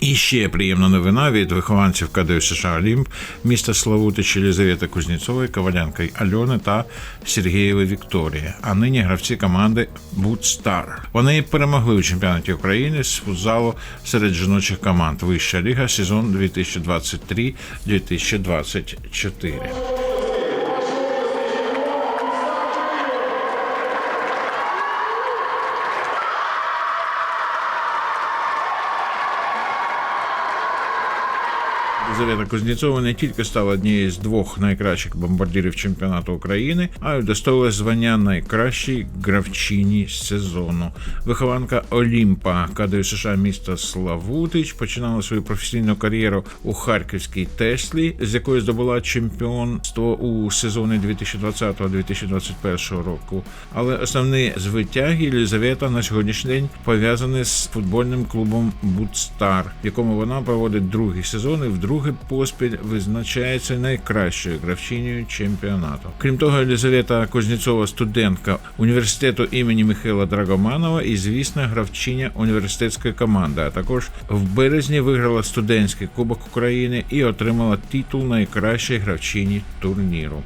І ще приємна новина від вихованців КДУ США Олімп міста Славутич Єлізавета Кузнєцової, Ковалянка Альони та Сергієвої Вікторії. А нині гравці команди Будстар. Вони перемогли у чемпіонаті України з футзалу серед жіночих команд. Вища ліга сезон 2023-2024. Єлизавета Кузнєцова не тільки стала однією з двох найкращих бомбардирів чемпіонату України, а й удостоїла звання найкращій гравчині сезону. Вихованка Олімпа КДУ США міста Славутич починала свою професійну кар'єру у Харківській Теслі, з якої здобула чемпіонство у сезоні 2020-2021 року. Але основні звитяги Єлизавета на сьогоднішній день пов'язані з футбольним клубом Будстар, в якому вона проводить другий сезон і вдруге поспіль визначається найкращою гравчинею чемпіонату. Крім того, Єлизавета Кузнєцова студентка університету імені Михайла Драгоманова і звісна гравчиня університетської команди. А також в березні виграла студентський кубок України і отримала титул найкращої гравчині турніру.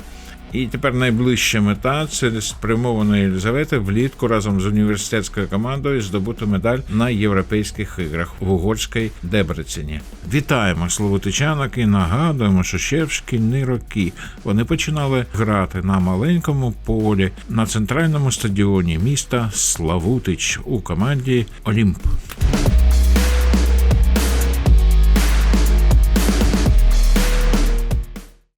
І тепер найближча мета це спрямована Єлизавети влітку разом з університетською командою здобути медаль на європейських іграх в угорській Дебрецені. Вітаємо словотичанок і нагадуємо, що ще в шкільні роки вони починали грати на маленькому полі на центральному стадіоні міста Славутич у команді Олімп.